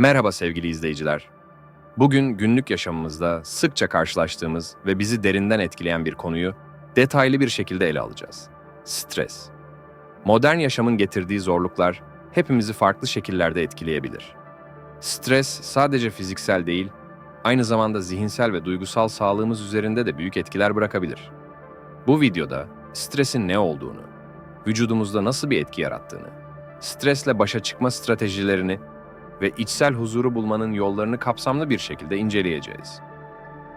Merhaba sevgili izleyiciler. Bugün günlük yaşamımızda sıkça karşılaştığımız ve bizi derinden etkileyen bir konuyu detaylı bir şekilde ele alacağız. Stres. Modern yaşamın getirdiği zorluklar hepimizi farklı şekillerde etkileyebilir. Stres sadece fiziksel değil, aynı zamanda zihinsel ve duygusal sağlığımız üzerinde de büyük etkiler bırakabilir. Bu videoda stresin ne olduğunu, vücudumuzda nasıl bir etki yarattığını, stresle başa çıkma stratejilerini ve içsel huzuru bulmanın yollarını kapsamlı bir şekilde inceleyeceğiz.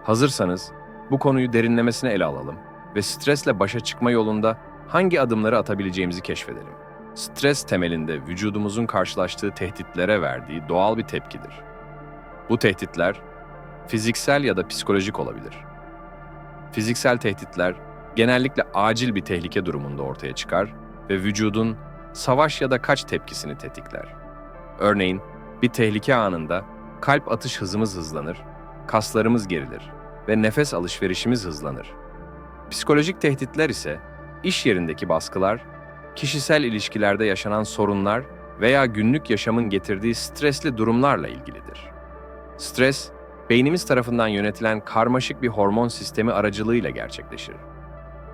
Hazırsanız bu konuyu derinlemesine ele alalım ve stresle başa çıkma yolunda hangi adımları atabileceğimizi keşfedelim. Stres temelinde vücudumuzun karşılaştığı tehditlere verdiği doğal bir tepkidir. Bu tehditler fiziksel ya da psikolojik olabilir. Fiziksel tehditler genellikle acil bir tehlike durumunda ortaya çıkar ve vücudun savaş ya da kaç tepkisini tetikler. Örneğin bir tehlike anında kalp atış hızımız hızlanır, kaslarımız gerilir ve nefes alışverişimiz hızlanır. Psikolojik tehditler ise iş yerindeki baskılar, kişisel ilişkilerde yaşanan sorunlar veya günlük yaşamın getirdiği stresli durumlarla ilgilidir. Stres, beynimiz tarafından yönetilen karmaşık bir hormon sistemi aracılığıyla gerçekleşir.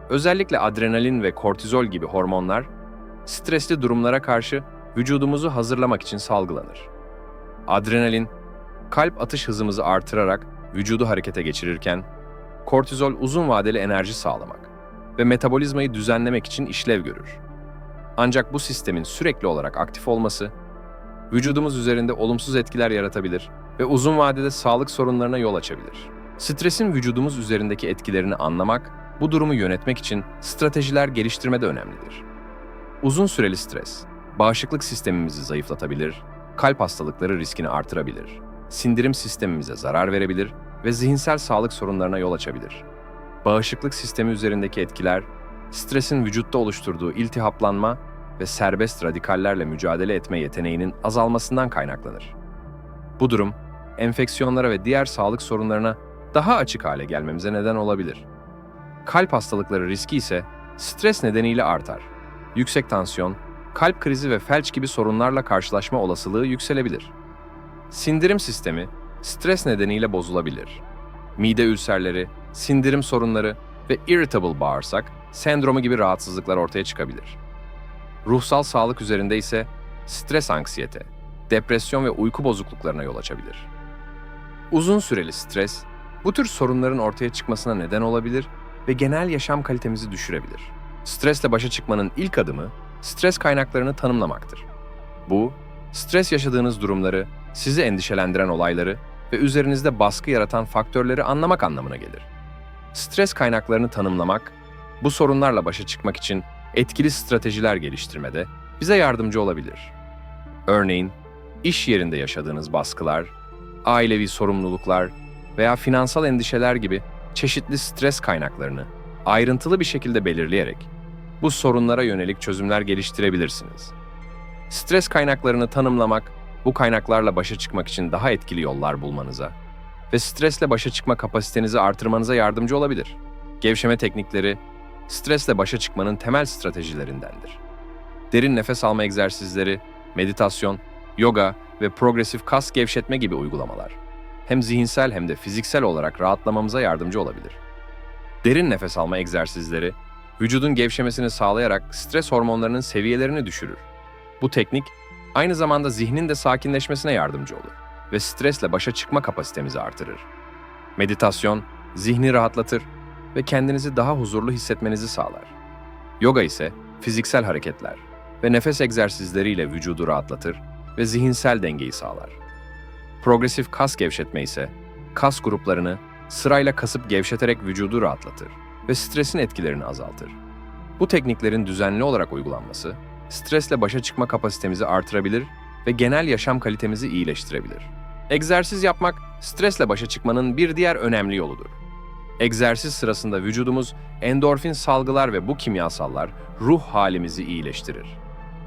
Özellikle adrenalin ve kortizol gibi hormonlar, stresli durumlara karşı vücudumuzu hazırlamak için salgılanır. Adrenalin, kalp atış hızımızı artırarak vücudu harekete geçirirken, kortizol uzun vadeli enerji sağlamak ve metabolizmayı düzenlemek için işlev görür. Ancak bu sistemin sürekli olarak aktif olması, vücudumuz üzerinde olumsuz etkiler yaratabilir ve uzun vadede sağlık sorunlarına yol açabilir. Stresin vücudumuz üzerindeki etkilerini anlamak, bu durumu yönetmek için stratejiler geliştirmede önemlidir. Uzun süreli stres, bağışıklık sistemimizi zayıflatabilir, kalp hastalıkları riskini artırabilir, sindirim sistemimize zarar verebilir ve zihinsel sağlık sorunlarına yol açabilir. Bağışıklık sistemi üzerindeki etkiler, stresin vücutta oluşturduğu iltihaplanma ve serbest radikallerle mücadele etme yeteneğinin azalmasından kaynaklanır. Bu durum, enfeksiyonlara ve diğer sağlık sorunlarına daha açık hale gelmemize neden olabilir. Kalp hastalıkları riski ise stres nedeniyle artar. Yüksek tansiyon, kalp krizi ve felç gibi sorunlarla karşılaşma olasılığı yükselebilir. Sindirim sistemi stres nedeniyle bozulabilir. Mide ülserleri, sindirim sorunları ve irritable bağırsak sendromu gibi rahatsızlıklar ortaya çıkabilir. Ruhsal sağlık üzerinde ise stres anksiyete, depresyon ve uyku bozukluklarına yol açabilir. Uzun süreli stres, bu tür sorunların ortaya çıkmasına neden olabilir ve genel yaşam kalitemizi düşürebilir. Stresle başa çıkmanın ilk adımı stres kaynaklarını tanımlamaktır. Bu, stres yaşadığınız durumları, sizi endişelendiren olayları ve üzerinizde baskı yaratan faktörleri anlamak anlamına gelir. Stres kaynaklarını tanımlamak, bu sorunlarla başa çıkmak için etkili stratejiler geliştirmede bize yardımcı olabilir. Örneğin, iş yerinde yaşadığınız baskılar, ailevi sorumluluklar veya finansal endişeler gibi çeşitli stres kaynaklarını ayrıntılı bir şekilde belirleyerek bu sorunlara yönelik çözümler geliştirebilirsiniz. Stres kaynaklarını tanımlamak, bu kaynaklarla başa çıkmak için daha etkili yollar bulmanıza ve stresle başa çıkma kapasitenizi artırmanıza yardımcı olabilir. Gevşeme teknikleri, stresle başa çıkmanın temel stratejilerindendir. Derin nefes alma egzersizleri, meditasyon, yoga ve progresif kas gevşetme gibi uygulamalar hem zihinsel hem de fiziksel olarak rahatlamamıza yardımcı olabilir. Derin nefes alma egzersizleri, vücudun gevşemesini sağlayarak stres hormonlarının seviyelerini düşürür. Bu teknik aynı zamanda zihnin de sakinleşmesine yardımcı olur ve stresle başa çıkma kapasitemizi artırır. Meditasyon, zihni rahatlatır ve kendinizi daha huzurlu hissetmenizi sağlar. Yoga ise fiziksel hareketler ve nefes egzersizleriyle vücudu rahatlatır ve zihinsel dengeyi sağlar. Progresif kas gevşetme ise kas gruplarını sırayla kasıp gevşeterek vücudu rahatlatır ve stresin etkilerini azaltır. Bu tekniklerin düzenli olarak uygulanması, stresle başa çıkma kapasitemizi artırabilir ve genel yaşam kalitemizi iyileştirebilir. Egzersiz yapmak, stresle başa çıkmanın bir diğer önemli yoludur. Egzersiz sırasında vücudumuz endorfin salgılar ve bu kimyasallar ruh halimizi iyileştirir.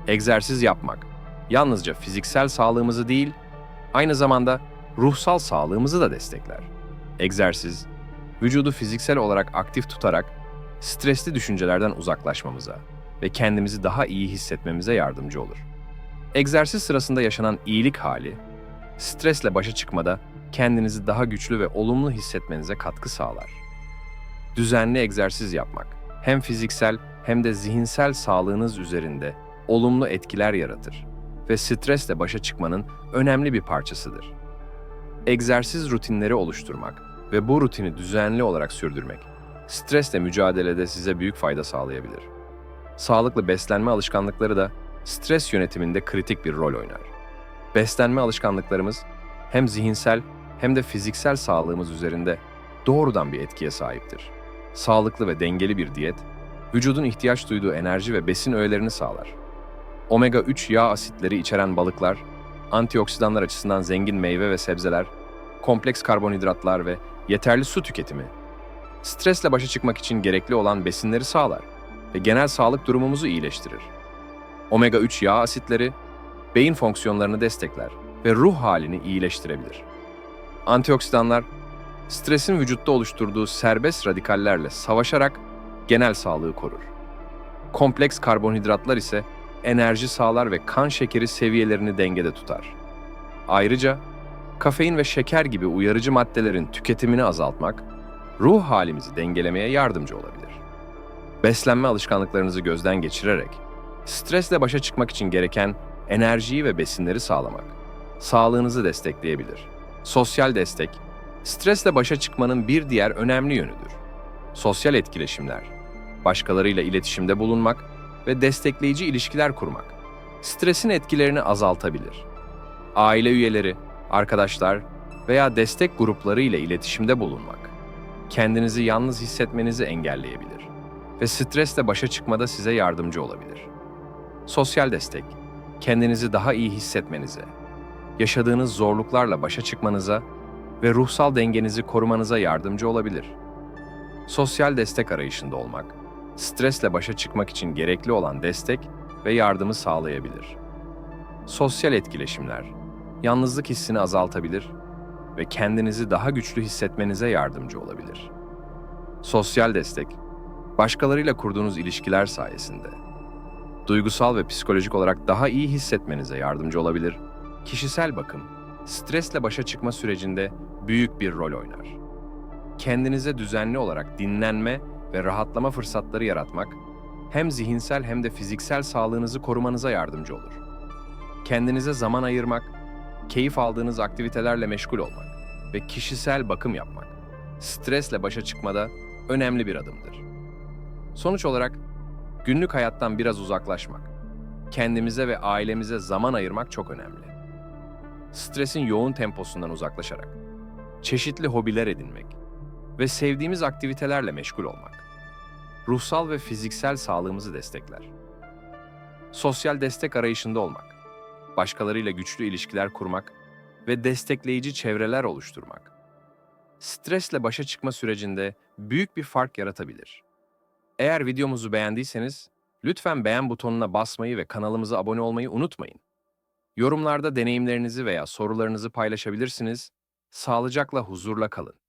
Egzersiz yapmak, yalnızca fiziksel sağlığımızı değil, aynı zamanda ruhsal sağlığımızı da destekler. Egzersiz, vücudu fiziksel olarak aktif tutarak stresli düşüncelerden uzaklaşmamıza ve kendimizi daha iyi hissetmemize yardımcı olur. Egzersiz sırasında yaşanan iyilik hali, stresle başa çıkmada kendinizi daha güçlü ve olumlu hissetmenize katkı sağlar. Düzenli egzersiz yapmak hem fiziksel hem de zihinsel sağlığınız üzerinde olumlu etkiler yaratır ve stresle başa çıkmanın önemli bir parçasıdır. Egzersiz rutinleri oluşturmak ve bu rutini düzenli olarak sürdürmek stresle mücadelede size büyük fayda sağlayabilir. Sağlıklı beslenme alışkanlıkları da stres yönetiminde kritik bir rol oynar. Beslenme alışkanlıklarımız hem zihinsel hem de fiziksel sağlığımız üzerinde doğrudan bir etkiye sahiptir. Sağlıklı ve dengeli bir diyet, vücudun ihtiyaç duyduğu enerji ve besin öğelerini sağlar. Omega 3 yağ asitleri içeren balıklar, antioksidanlar açısından zengin meyve ve sebzeler, kompleks karbonhidratlar ve yeterli su tüketimi stresle başa çıkmak için gerekli olan besinleri sağlar ve genel sağlık durumumuzu iyileştirir. Omega 3 yağ asitleri beyin fonksiyonlarını destekler ve ruh halini iyileştirebilir. Antioksidanlar stresin vücutta oluşturduğu serbest radikallerle savaşarak genel sağlığı korur. Kompleks karbonhidratlar ise enerji sağlar ve kan şekeri seviyelerini dengede tutar. Ayrıca kafein ve şeker gibi uyarıcı maddelerin tüketimini azaltmak, ruh halimizi dengelemeye yardımcı olabilir. Beslenme alışkanlıklarınızı gözden geçirerek, stresle başa çıkmak için gereken enerjiyi ve besinleri sağlamak, sağlığınızı destekleyebilir. Sosyal destek, stresle başa çıkmanın bir diğer önemli yönüdür. Sosyal etkileşimler, başkalarıyla iletişimde bulunmak ve destekleyici ilişkiler kurmak, stresin etkilerini azaltabilir. Aile üyeleri, arkadaşlar veya destek grupları ile iletişimde bulunmak, kendinizi yalnız hissetmenizi engelleyebilir ve stresle başa çıkmada size yardımcı olabilir. Sosyal destek, kendinizi daha iyi hissetmenize, yaşadığınız zorluklarla başa çıkmanıza ve ruhsal dengenizi korumanıza yardımcı olabilir. Sosyal destek arayışında olmak, stresle başa çıkmak için gerekli olan destek ve yardımı sağlayabilir. Sosyal etkileşimler, yalnızlık hissini azaltabilir ve kendinizi daha güçlü hissetmenize yardımcı olabilir. Sosyal destek, başkalarıyla kurduğunuz ilişkiler sayesinde duygusal ve psikolojik olarak daha iyi hissetmenize yardımcı olabilir. Kişisel bakım, stresle başa çıkma sürecinde büyük bir rol oynar. Kendinize düzenli olarak dinlenme ve rahatlama fırsatları yaratmak, hem zihinsel hem de fiziksel sağlığınızı korumanıza yardımcı olur. Kendinize zaman ayırmak, keyif aldığınız aktivitelerle meşgul olmak ve kişisel bakım yapmak, stresle başa çıkmada önemli bir adımdır. Sonuç olarak, günlük hayattan biraz uzaklaşmak, kendimize ve ailemize zaman ayırmak çok önemli. Stresin yoğun temposundan uzaklaşarak, çeşitli hobiler edinmek ve sevdiğimiz aktivitelerle meşgul olmak, ruhsal ve fiziksel sağlığımızı destekler. Sosyal destek arayışında olmak, başkalarıyla güçlü ilişkiler kurmak ve destekleyici çevreler oluşturmak, stresle başa çıkma sürecinde büyük bir fark yaratabilir. Eğer videomuzu beğendiyseniz, lütfen beğen butonuna basmayı ve kanalımıza abone olmayı unutmayın. Yorumlarda deneyimlerinizi veya sorularınızı paylaşabilirsiniz. Sağlıcakla, huzurla kalın.